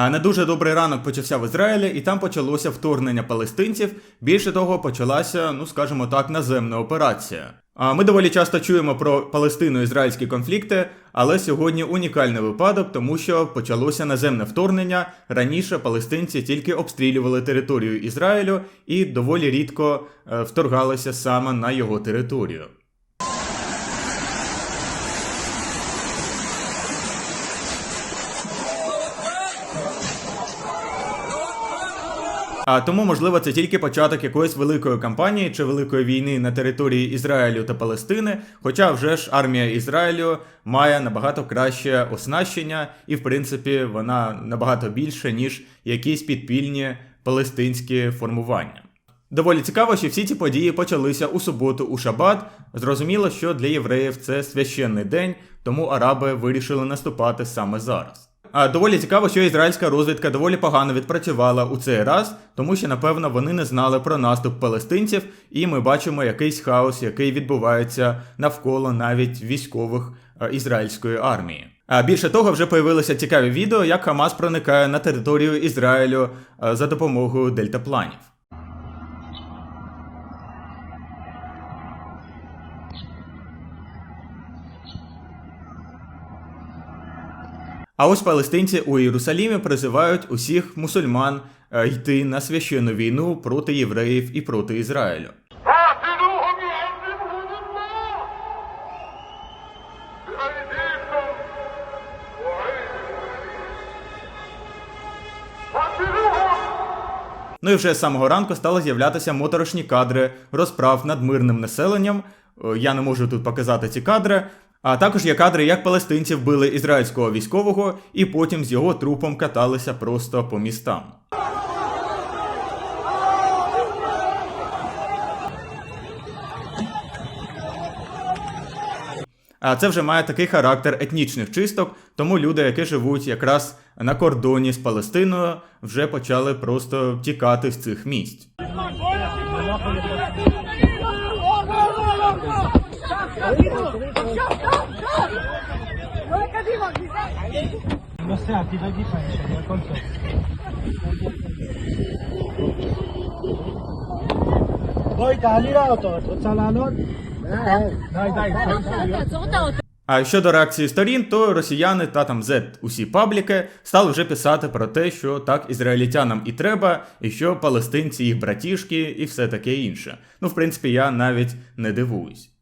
А не дуже добрий ранок почався в Ізраїлі, і там почалося вторгнення палестинців. Більше того, почалася, ну скажімо так, наземна операція. А ми доволі часто чуємо про палестино-ізраїльські конфлікти, але сьогодні унікальний випадок, тому що почалося наземне вторгнення. Раніше палестинці тільки обстрілювали територію Ізраїлю і доволі рідко е, вторгалися саме на його територію. А тому, можливо, це тільки початок якоїсь великої кампанії чи великої війни на території Ізраїлю та Палестини. Хоча вже ж армія Ізраїлю має набагато краще оснащення, і в принципі вона набагато більше, ніж якісь підпільні палестинські формування. Доволі цікаво, що всі ці події почалися у суботу у Шабат. Зрозуміло, що для євреїв це священний день, тому араби вирішили наступати саме зараз. А доволі цікаво, що ізраїльська розвідка доволі погано відпрацювала у цей раз, тому що, напевно, вони не знали про наступ палестинців, і ми бачимо якийсь хаос, який відбувається навколо навіть військових е, ізраїльської армії. А більше того, вже появилися цікаві відео, як Хамас проникає на територію Ізраїлю е, за допомогою дельтапланів. А ось палестинці у Єрусалімі призивають усіх мусульман е, йти на священну війну проти євреїв і проти Ізраїлю. Ну і вже з самого ранку стали з'являтися моторошні кадри розправ над мирним населенням. Е, я не можу тут показати ці кадри. А також є кадри, як палестинці вбили ізраїльського військового і потім з його трупом каталися просто по містам. А це вже має такий характер етнічних чисток, тому люди, які живуть якраз на кордоні з Палестиною, вже почали просто тікати з цих місць. Lo capivo ti dai di mi racconto. Voi tali auto, цаланот. Дай, дай, дай. А щодо реакції сторін, то росіяни та там Z усі пабліки стали вже писати про те, що так ізраїльтянам і треба, і що палестинці їх братішки, і все таке інше. Ну, в принципі, я навіть не дивуюсь.